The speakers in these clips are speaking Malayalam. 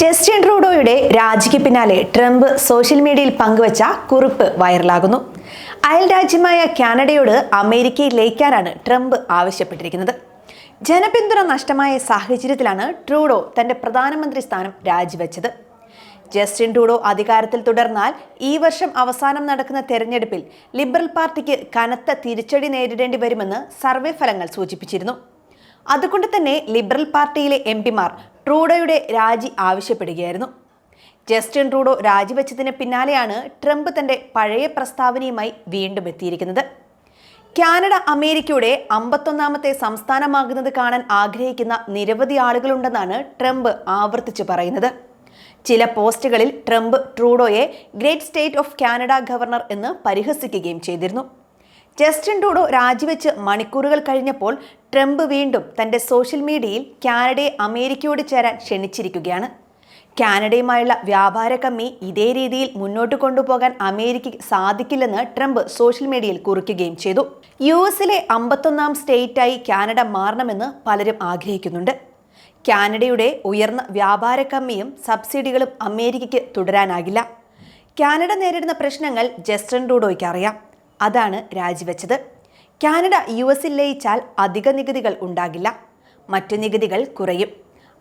ജസ്റ്റിൻ ട്രൂഡോയുടെ രാജിക്ക് പിന്നാലെ ട്രംപ് സോഷ്യൽ മീഡിയയിൽ പങ്കുവച്ച കുറിപ്പ് വൈറലാകുന്നു. അയൽ രാജ്യമായ കാനഡയോട് അമേരിക്കയിൽ ലയിക്കാനാണ് ട്രംപ് ആവശ്യപ്പെട്ടിരിക്കുന്നത്. ജനപിന്തുണ നഷ്ടമായ സാഹചര്യത്തിലാണ് ട്രൂഡോ തന്റെ പ്രധാനമന്ത്രി സ്ഥാനം രാജിവെച്ചത്. ജസ്റ്റിൻ ട്രൂഡോ അധികാരത്തിൽ തുടർന്നാൽ ഈ വർഷം അവസാനം നടക്കുന്ന തെരഞ്ഞെടുപ്പിൽ ലിബറൽ പാർട്ടിക്ക് കനത്ത തിരിച്ചടി നേരിടേണ്ടി വരുമെന്ന് സർവേ ഫലങ്ങൾ സൂചിപ്പിച്ചിരുന്നു. അതുകൊണ്ട് തന്നെ ലിബറൽ പാർട്ടിയിലെ എം പിമാർ ട്രൂഡോയുടെ രാജി ആവശ്യപ്പെടുകയായിരുന്നു. ജസ്റ്റിൻ ട്രൂഡോ രാജിവെച്ചതിന് പിന്നാലെയാണ് ട്രംപ് തന്റെ പഴയ പ്രസ്താവനയുമായി വീണ്ടും എത്തിയിരിക്കുന്നത്. കാനഡ അമേരിക്കയുടെ അമ്പത്തൊന്നാമത്തെ സംസ്ഥാനമാകുന്നത് കാണാൻ ആഗ്രഹിക്കുന്ന നിരവധി ആളുകളുണ്ടെന്നാണ് ട്രംപ് ആവർത്തിച്ചു പറയുന്നത്. ചില പോസ്റ്റുകളിൽ Trump ട്രൂഡോയെ great state of Canada governor എന്ന് പരിഹസിക്കുകയും ചെയ്തിരുന്നു. ജസ്റ്റിൻ ട്രൂഡോ രാജിവെച്ച് മണിക്കൂറുകൾ കഴിഞ്ഞപ്പോൾ ട്രംപ് വീണ്ടും തന്റെ സോഷ്യൽ മീഡിയയിൽ കാനഡയെ അമേരിക്കയോട് ചേരാൻ ക്ഷണിച്ചിരിക്കുകയാണ്. കാനഡയുമായുള്ള വ്യാപാര കമ്മി ഇതേ രീതിയിൽ മുന്നോട്ട് കൊണ്ടുപോകാൻ അമേരിക്കയ്ക്ക് സാധിക്കില്ലെന്ന് ട്രംപ് സോഷ്യൽ മീഡിയയിൽ കുറിക്കുകയും ചെയ്തു. യു എസിലെ അമ്പത്തൊന്നാം സ്റ്റേറ്റായി കാനഡ മാറണമെന്ന് പലരും ആഗ്രഹിക്കുന്നുണ്ട്. കാനഡയുടെ ഉയർന്ന വ്യാപാര കമ്മിയും സബ്സിഡികളും അമേരിക്കയ്ക്ക് തുടരാനാകില്ല. കാനഡ നേരിടുന്ന പ്രശ്നങ്ങൾ ജസ്റ്റിൻ ട്രൂഡോയ്ക്ക് അറിയാം. അതാണ് രാജിവെച്ചത്. കാനഡ യു എസിൽ ലയിച്ചാൽ അധിക നികുതികൾ ഉണ്ടാകില്ല. മറ്റു നികുതികൾ കുറയും.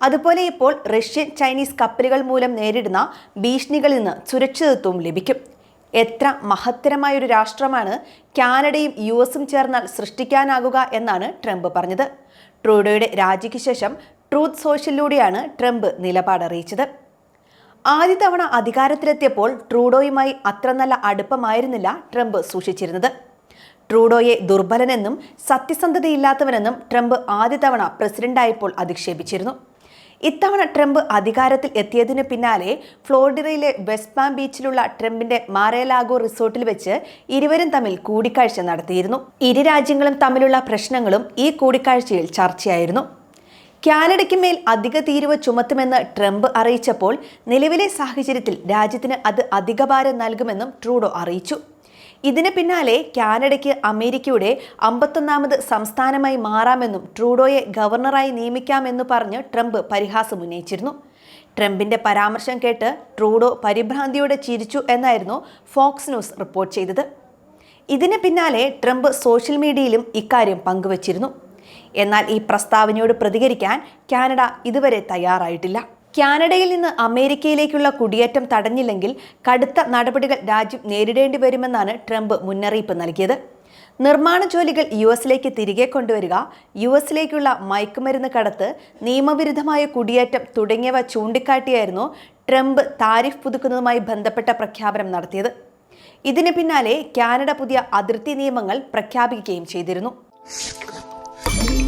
അതുപോലെ ഇപ്പോൾ റഷ്യൻ ചൈനീസ് കപ്പലുകൾ മൂലം നേരിടുന്ന ഭീഷണികളിൽ നിന്ന് സുരക്ഷിതത്വവും ലഭിക്കും. എത്ര മഹത്തരമായൊരു രാഷ്ട്രമാണ് കാനഡയും യു എസും ചേർന്നാൽ സൃഷ്ടിക്കാനാകുക എന്നാണ് ട്രംപ് പറഞ്ഞത്. ട്രൂഡോയുടെ രാജിക്ക് ശേഷം ട്രൂത്ത് സോഷ്യലിലൂടെയാണ് ട്രംപ് നിലപാടറിയിച്ചത്. ആദ്യ തവണ അധികാരത്തിലെത്തിയപ്പോൾ ട്രൂഡോയുമായി അത്ര നല്ല അടുപ്പമായിരുന്നില്ല ട്രംപ് സൂക്ഷിച്ചിരുന്നത്. ട്രൂഡോയെ ദുർബലനെന്നും സത്യസന്ധതയില്ലാത്തവനെന്നും ട്രംപ് ആദ്യ തവണ പ്രസിഡന്റായപ്പോൾ അധിക്ഷേപിച്ചിരുന്നു. ഇത്തവണ ട്രംപ് അധികാരത്തിൽ എത്തിയതിനു പിന്നാലെ ഫ്ലോറിഡയിലെ വെസ്റ്റ് പാം ബീച്ചിലുള്ള ട്രംപിന്റെ മാരേലാഗോ റിസോർട്ടിൽ വെച്ച് ഇരുവരും തമ്മിൽ കൂടിക്കാഴ്ച നടത്തിയിരുന്നു. ഇരു രാജ്യങ്ങളും തമ്മിലുള്ള പ്രശ്നങ്ങളും ഈ കൂടിക്കാഴ്ചയിൽ ചർച്ചയായിരുന്നു. കാനഡയ്ക്ക് മേൽ അധിക തീരുവ ചുമത്തുമെന്ന് ട്രംപ് അറിയിച്ചപ്പോൾ നിലവിലെ സാഹചര്യത്തിൽ രാജ്യത്തിന് അത് അധിക ഭാരം നൽകുമെന്നും ട്രൂഡോ അറിയിച്ചു. ഇതിന് പിന്നാലെ കാനഡയ്ക്ക് അമേരിക്കയുടെ അമ്പത്തൊന്നാമത് സംസ്ഥാനമായി മാറാമെന്നും ട്രൂഡോയെ ഗവർണറായി നിയമിക്കാമെന്ന് പറഞ്ഞ് ട്രംപ് പരിഹാസം ഉന്നയിച്ചിരുന്നു. ട്രംപിന്റെ പരാമർശം കേട്ട് ട്രൂഡോ പരിഭ്രാന്തിയോടെ ചിരിച്ചു എന്നായിരുന്നു ഫോക്സ് ന്യൂസ് റിപ്പോർട്ട് ചെയ്തത്. ഇതിന് പിന്നാലെ ട്രംപ് സോഷ്യൽ മീഡിയയിലും ഇക്കാര്യം പങ്കുവച്ചിരുന്നു. എന്നാൽ ഈ പ്രസ്താവനയോട് പ്രതികരിക്കാൻ കാനഡ ഇതുവരെ തയ്യാറായിട്ടില്ല. കാനഡയിൽ നിന്ന് അമേരിക്കയിലേക്കുള്ള കുടിയേറ്റം തടഞ്ഞില്ലെങ്കിൽ കടുത്ത നടപടികൾ രാജ്യം നേരിടേണ്ടി വരുമെന്നാണ് ട്രംപ് മുന്നറിയിപ്പ് നൽകിയത്. നിർമ്മാണ ജോലികൾ യു എസിലേക്ക് തിരികെ കൊണ്ടുവരിക യു എസിലേക്കുള്ള മയക്കുമരുന്ന് കടത്ത് നിയമവിരുദ്ധമായ കുടിയേറ്റം തുടങ്ങിയവ ചൂണ്ടിക്കാട്ടിയായിരുന്നു ട്രംപ് താരിഫ് പുതുക്കുന്നതുമായി ബന്ധപ്പെട്ട പ്രഖ്യാപനം നടത്തിയത്. ഇതിന് പിന്നാലെ കാനഡ പുതിയ അതിർത്തി നിയമങ്ങൾ പ്രഖ്യാപിക്കുകയും ചെയ്തിരുന്നു. Thank you.